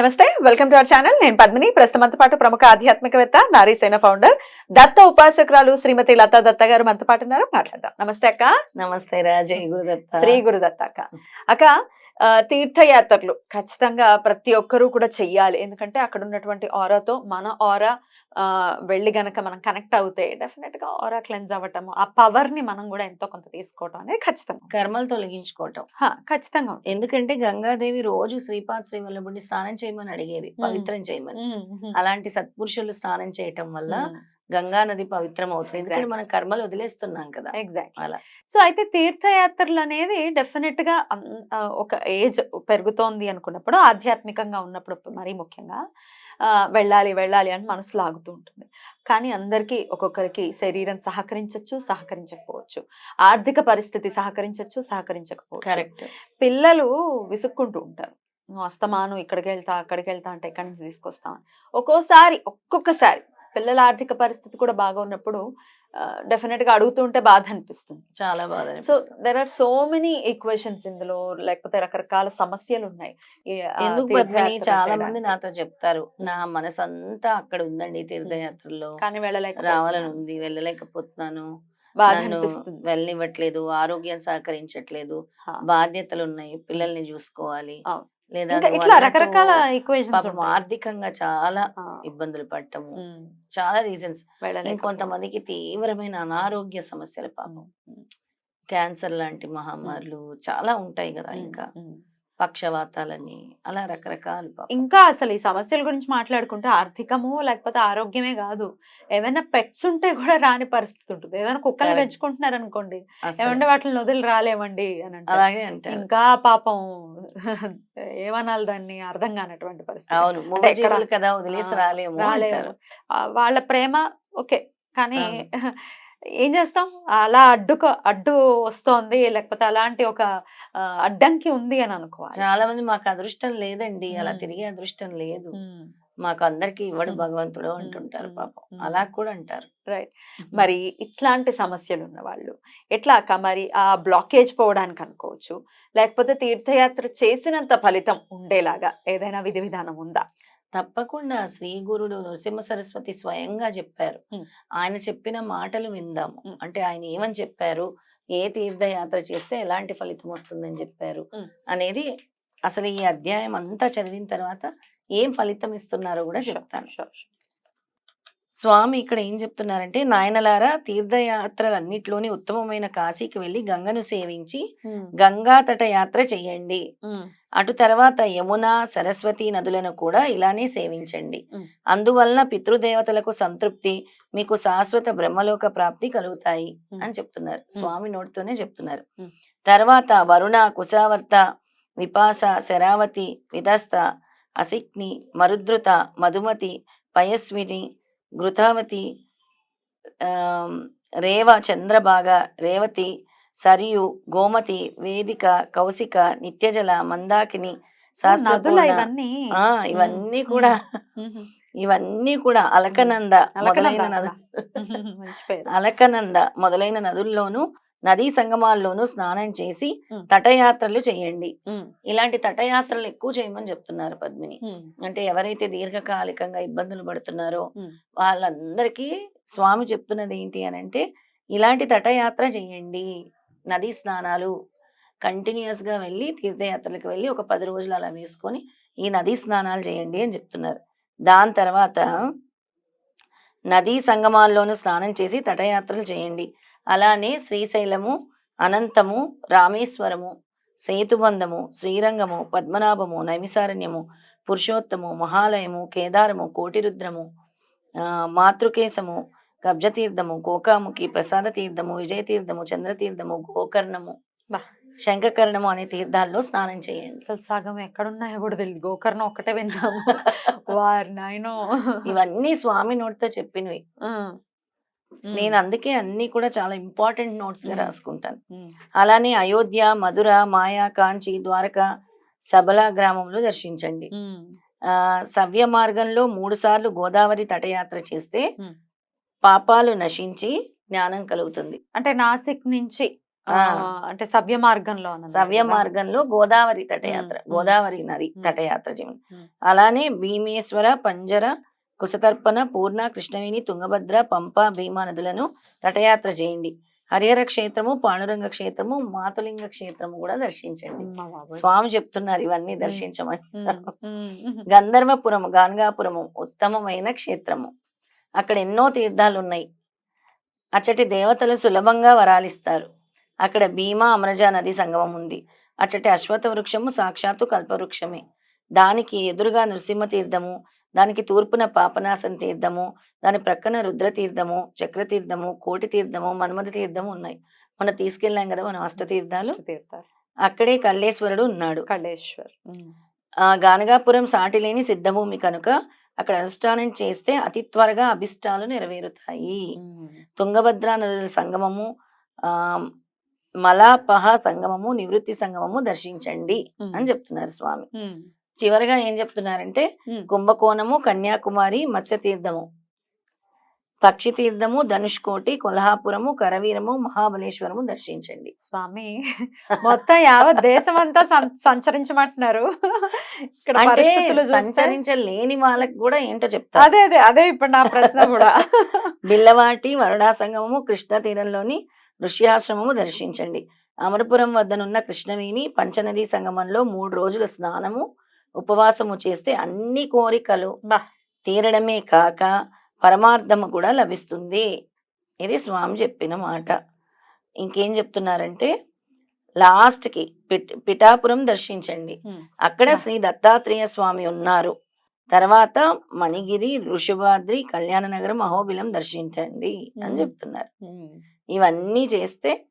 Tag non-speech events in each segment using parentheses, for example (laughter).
నమస్తే welcome to our channel నేను పద్మిని. ప్రస్తుతంతో పాటు ప్రముఖ ఆధ్యాత్మికవేత్త నారీసేన ఫౌండర్ దత్త ఉపాసకురాలు శ్రీమతి లతా దత్త గారు మనతో పాటు ఉన్నారు. మాట్లాడదాం. నమస్తే అక్క. నమస్తే రాజయ్ గురుదత్త. శ్రీ గురుదత్త అక్క. అక్క తీర్థయాత్రలు ఖచ్చితంగా ప్రతి ఒక్కరూ కూడా చెయ్యాలి ఎందుకంటే అక్కడ ఉన్నటువంటి ఆరాతో మన ఆరా వెళ్ళి గనక మనం కనెక్ట్ అవుతే డెఫినెట్గా ఆరా క్లెన్స్ అవ్వటము ఆ పవర్ని మనం కూడా ఎంతో కొంత తీసుకోవటం అనేది ఖచ్చితంగా కర్మలు తొలగించుకోవటం ఖచ్చితంగా. ఎందుకంటే గంగాదేవి రోజు శ్రీపాద్ శ్రీవల్లభుడిని స్నానం చేయమని అడిగేది. పవిత్రం చేయమని అలాంటి సత్పురుషులు స్నానం చేయటం వల్ల. గంగా నది పవిత్రం అవుతుంది ఎందుకంటే మనం కర్మలు వదిలేస్తున్నాం కదా. ఎగ్జాక్ట్ అలా. సో అయితే తీర్థయాత్రలు అనేది డెఫినెట్గా ఒక ఏజ్ పెరుగుతోంది అనుకున్నప్పుడు ఆధ్యాత్మికంగా ఉన్నప్పుడు మరీ ముఖ్యంగా వెళ్ళాలి వెళ్ళాలి అని మనసు లాగుతూ ఉంటుంది. కానీ అందరికీ ఒక్కొక్కరికి శరీరం సహకరించవచ్చు సహకరించకపోవచ్చు. ఆర్థిక పరిస్థితి సహకరించవచ్చు సహకరించకపోవచ్చు. కరెక్ట్. పిల్లలు విసుక్కుంటూ ఉంటారు. నువ్వు అస్తమాను ఇక్కడికి వెళ్తా అక్కడికి వెళ్తా అంటే ఎక్కడి నుంచి తీసుకొస్తామని ఒక్కోసారి ఒక్కొక్కసారి పిల్లల ఆర్థిక పరిస్థితి కూడా బాగా ఉన్నప్పుడు డెఫినెట్గా అడుగుతుంటే బాధ అనిపిస్తుంది చాలా బాధ so. There are so many equations ఇందులో లేకపోతే రకరకాల సమస్యలు ఉన్నాయి తీర్థయాత్రలు చాలా మంది. నాతో చెప్తారు నా మనసు అంతా అక్కడ ఉందండి తీర్థయాత్రల్లో కానీ వెళ్ళలేక రావాలని ఉంది వెళ్ళలేకపోతున్నాను వెళ్ళనివ్వట్లేదు ఆరోగ్యం సహకరించట్లేదు. బాధ్యతలు ఉన్నాయి పిల్లల్ని చూసుకోవాలి. లేదా ఇట్లా రకరకాల ఈక్వేషన్స్ ఆర్థికంగా చాలా ఇబ్బందులు పడటము. చాలా రీజన్స్ ఇంకొంతమందికి తీవ్రమైన అనారోగ్య సమస్యలు పాపం. క్యాన్సర్ లాంటి మహమ్మారులు చాలా ఉంటాయి కదా ఇంకా. పక్షవాతాలని అలా రకరకాలు. ఇంకా అసలు ఈ సమస్యల గురించి మాట్లాడుకుంటే ఆర్థికము లేకపోతే ఆరోగ్యమే కాదు. ఏమైనా పెట్స్ ఉంటే కూడా రాని పరిస్థితి ఉంటుంది. ఏదైనా కుక్కలు. పెంచుకుంటున్నారు అనుకోండి. ఏమంటే వాటిని వదిలి రాలేమండి అని అంటే అలాగే అంటారు. ఇంకా పాపం ఏమనాలి దాన్ని అర్థం కానటువంటి పరిస్థితి. అవును. కదా వదిలేసి రాలేము రాలేము. వాళ్ళ ప్రేమ ఓకే. కానీ ఏం చేస్తాం? అలా అడ్డుకు అడ్డు వస్తోంది లేకపోతే అలాంటి ఒక అడ్డంకి ఉంది అని అనుకోవాలి. చాలా మంది మాకు అదృష్టం లేదండి. అలా. తిరిగే అదృష్టం లేదు. మాకు అందరికి ఇవ్వడు. భగవంతుడు. అంటుంటారు. పాపం. అలా కూడా అంటారు రైట్ మరి ఇట్లాంటి సమస్యలు ఉన్న వాళ్ళు ఎట్లా అక్క మరి ఆ బ్లాకేజ్ పోవడానికి అనుకోవచ్చు లేకపోతే తీర్థయాత్ర చేసినంత ఫలితం ఉండేలాగా ఏదైనా విధి విధానం ఉందా తప్పకుండా శ్రీ గురుడు నరసింహ సరస్వతి స్వయంగా చెప్పారు. ఆయన చెప్పిన మాటలు విందాము. అంటే ఆయన ఏమని చెప్పారు ఏ తీర్థయాత్ర చేస్తే ఎలాంటి ఫలితం వస్తుందని చెప్పారు. అనేది అసలు ఈ అధ్యాయం అంతా చదివిన తర్వాత ఏం ఫలితం ఇస్తున్నారో కూడా చెప్తాను. స్వామి ఇక్కడ ఏం చెప్తున్నారంటే నాయనలారా తీర్థయాత్రలన్నిట్లోని ఉత్తమమైన కాశీకి వెళ్ళి గంగను సేవించి గంగా తట యాత్ర చెయ్యండి ఉమ్, అటు తర్వాత యమున సరస్వతి నదులను కూడా ఇలానే సేవించండి. అందువలన పితృదేవతలకు సంతృప్తి మీకు శాశ్వత బ్రహ్మలోక ప్రాప్తి కలుగుతాయి. అని చెప్తున్నారు స్వామి నోటితోనే చెప్తున్నారు. తర్వాత వరుణ కుశావర్త విపాస శరావతి విదస్త అసిక్ని మరుద్రుత మధుమతి పయస్విని ఘృతావతి రేవ చంద్రభాగ రేవతి సరియు గోమతి వేదిక కౌశిక నిత్యజల మందాకిని ఇవన్నీ. ఆ ఇవన్నీ కూడా. ఇవన్నీ కూడా అలకనంద మొదలైన. నదు అలకనంద మొదలైన నదుల్లోనూ నదీ సంగమాల్లోనూ స్నానం చేసి. తటయాత్రలు చేయండి. ఇలాంటి తటయాత్రలు ఎక్కువ చేయమని చెప్తున్నారు పద్మిని. అంటే ఎవరైతే దీర్ఘకాలికంగా ఇబ్బందులు పడుతున్నారో. వాళ్ళందరికీ స్వామి చెప్తున్నది ఏంటి అని అంటే ఇలాంటి తటయాత్ర చేయండి. నదీ స్నానాలు కంటిన్యూస్గా వెళ్ళి తీర్థయాత్రలకు వెళ్ళి ఒక పది రోజులు అలా వేసుకొని ఈ నదీ స్నానాలు చేయండి అని చెప్తున్నారు. దాని తర్వాత నదీ సంగమాల్లోనూ స్నానం చేసి తటయాత్రలు చేయండి. అలానే శ్రీశైలము అనంతము రామేశ్వరము సేతుబంధము శ్రీరంగము పద్మనాభము నైమిసారణ్యము పురుషోత్తము మహాలయము కేదారము కోటిరుద్రము మాతృకేశము కబ్జతీర్థము కోకాముఖి ప్రసాద తీర్థము విజయ తీర్థము చంద్రతీర్థము గోకర్ణము. శంఖకర్ణము అనే తీర్థాల్లో స్నానం చేయండి. అసలు సగం ఎక్కడున్నాయో కూడా తెలియదు గోకర్ణ ఒక్కటే విన్నాము (laughs) వారి నాయనో ఇవన్నీ స్వామి నోటితో చెప్పినవి. నేను అందుకే అన్ని కూడా చాలా ఇంపార్టెంట్ నోట్స్గా. రాసుకుంటాను అలానే అయోధ్య మధుర మాయా కాంచి ద్వారక సబల గ్రామంలో దర్శించండి ఆ సవ్య మార్గంలో మూడు సార్లు గోదావరి తటయాత్ర చేస్తే. పాపాలు నశించి జ్ఞానం కలుగుతుంది అంటే నాసిక్ నుంచి. అంటే సవ్య మార్గంలో సవ్య? మార్గంలో గోదావరి తటయాత్ర. గోదావరి నది. తటయాత్ర. అలానే భీమేశ్వర పంజర కుశతర్పణ పూర్ణ కృష్ణవేణి తుంగభద్ర పంప భీమా నదులను తటయాత్ర చేయండి. హరిహర క్షేత్రము పాండురంగ క్షేత్రము మాతులింగ క్షేత్రము కూడా దర్శించండి. స్వామి చెప్తున్నారు ఇవన్నీ దర్శించమని. గంధర్వపురము గాన్గాపురము ఉత్తమమైన క్షేత్రము. అక్కడ ఎన్నో తీర్థాలు ఉన్నాయి అచ్చటి దేవతలు సులభంగా వరాలిస్తారు. అక్కడ భీమా అమరజ నది సంగమం ఉంది. అచ్చటి అశ్వత్థ వృక్షము సాక్షాత్తు కల్పవృక్షమే. దానికి ఎదురుగా నృసింహ తీర్థము దానికి తూర్పున పాపనాశం తీర్థము దాని ప్రక్కన రుద్ర తీర్థము చక్ర తీర్థము కోటి తీర్థము మన్మథ తీర్థము ఉన్నాయి. మనం తీసుకెళ్ళాం కదా మనం అష్ట తీర్థాలు. అక్కడే కల్లేశ్వరుడు ఉన్నాడు. కళేశ్వర్ ఉమ్, ఆ గానగాపురం సాటిలేని సిద్ధభూమి కనుక అక్కడ అనుష్ఠానం చేస్తే అతి త్వరగా అభిష్టాలు నెరవేరుతాయి. తుంగభద్ర నదుల సంగమము ఆ మలాపహ సంగమము నివృత్తి సంగమము దర్శించండి అని చెప్తున్నారు స్వామి. చివరగా ఏం చెప్తున్నారంటే. కుంభకోణము కన్యాకుమారి మత్స్య తీర్థము పక్షి తీర్థము ధనుష్కోటి కొల్హాపురము కరవీరము మహాబలేశ్వరము దర్శించండి. స్వామి మొత్తం యావత్ దేశం అంతా సంచరించమంటున్నారు. అంటే సంచరించలేని వాళ్ళకి కూడా ఏంటో చెప్తారు. అదే అదే అదే ఇప్పుడు నా ప్రశ్న కూడా. (laughs) బిల్లవాటి వరుడా సంగమము కృష్ణ తీరంలోని ఋష్యాశ్రమము దర్శించండి. అమరపురం వద్దనున్న కృష్ణవేణి పంచనది సంగమంలో మూడు రోజుల స్నానము ఉపవాసము చేస్తే అన్ని కోరికలు. తీరడమే కాక పరమార్థము కూడా లభిస్తుంది. ఇది స్వామి చెప్పిన మాట. ఇంకేం చెప్తున్నారంటే లాస్ట్కి పిట్ పిఠాపురం దర్శించండి. అక్కడ. శ్రీ దత్తాత్రేయ స్వామి ఉన్నారు. తర్వాత మణిగిరి ఋషభాద్రి కళ్యాణ నగరం అహోబిలం దర్శించండి అని. చెప్తున్నారు. ఇవన్నీ చేస్తే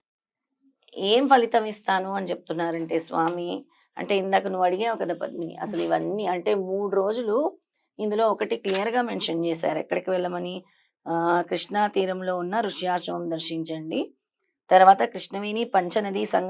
ఏం ఫలితం ఇస్తాను అని చెప్తున్నారంటే స్వామి అంటే ఇందాక నువ్వు అడిగావు కదా పద్మిని అసలు ఇవన్నీ అంటే మూడు రోజులు ఇందులో ఒకటి క్లియర్గా మెన్షన్ చేశారు. ఎక్కడికి వెళ్ళమని? ఆ కృష్ణా తీరంలో ఉన్న ఋష్యాశ్రమం దర్శించండి. తర్వాత కృష్ణవేణి పంచనది సంగ